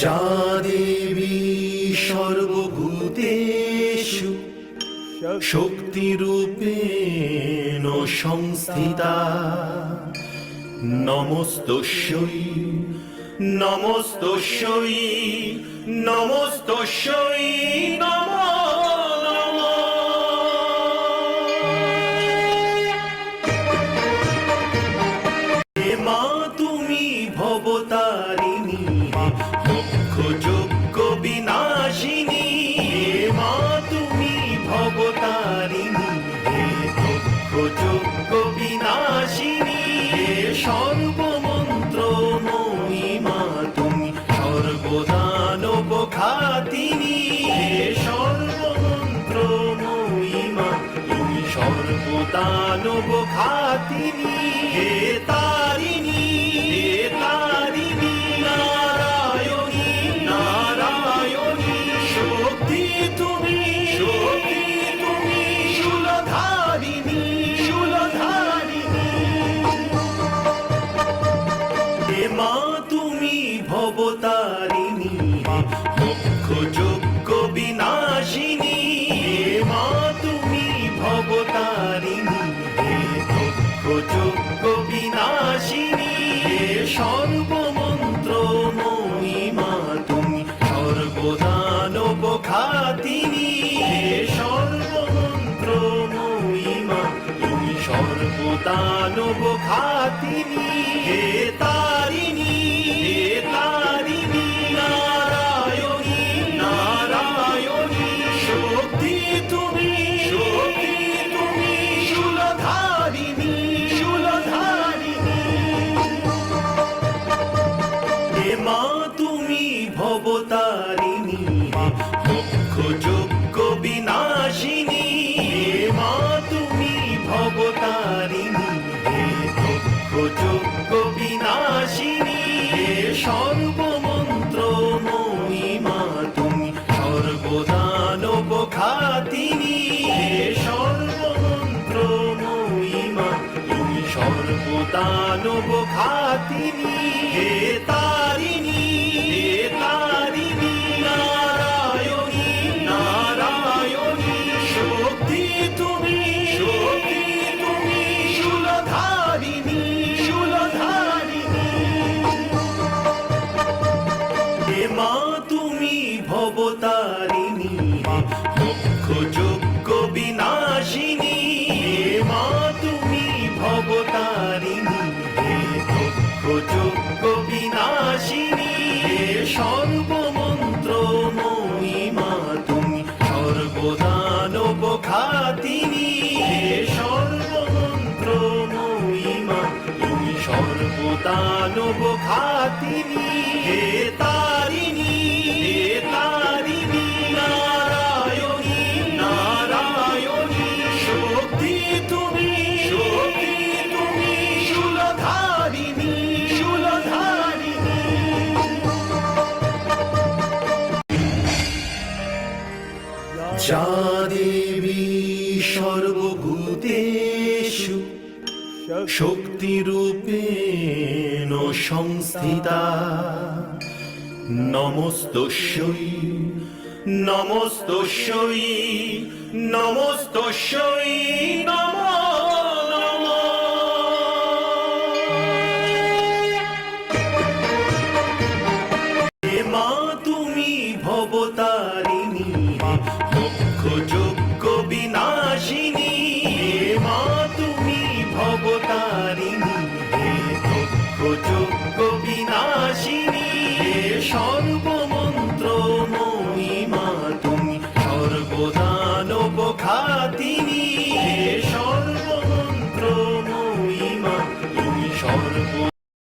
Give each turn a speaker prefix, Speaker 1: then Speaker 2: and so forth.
Speaker 1: যা দেবী সর্বভূতেষু শক্তিরূপেণ সংস্থিতা। নমস্তস্যই নমস্তস্যই নমস্তস্যই নমো বিনাশিনী মা তুমি ভবতারিণী বিনাশিনী সর্বমন্ত্র মহিমা তুমি সর্বদানব খাতিনী সর্বমন্ত্র মহিমা তুমি সর্বদানব খাতিনী হে তুমি ভবতারিণী মুখ্য যোগ্য বিনাশিনী মা, তুমি ভবতারিণী মুখ্য যোগ্য বিনাশিনী। সর্বমন্ত্র মহিমা, তুমি সর্বদানব খাতিনী সর্বমন্ত্র মহিমা, তুমি সর্বদানব খাতিনী সর্বমন্ত্র মহিমা তুমি সর্বদানব খাতিনি সর্বমন্ত্র মহিমা তুমি সর্বদানব ভবতারিণী মুখ্য যোগ্য বিনাশিনী মা তুমি ভবতারিণী মুখ্য যোগ্য বিনাশিনী। সর্বমন্ত্র মহিমা তুমি সর্বদানব খাতিনী। সর্বমন্ত্র মহিমা তুমি সর্বদানব খাতিনী। হে যা দেবী সর্বভূতেষু শক্তিরূপেণ সংস্থিতা। নমস্তস্যৈ নমস্তস্যৈ নমস্তস্যৈ নমো মা তুমি ভবতারিণী মহিমা তুমি সর্বদানব খাতিনী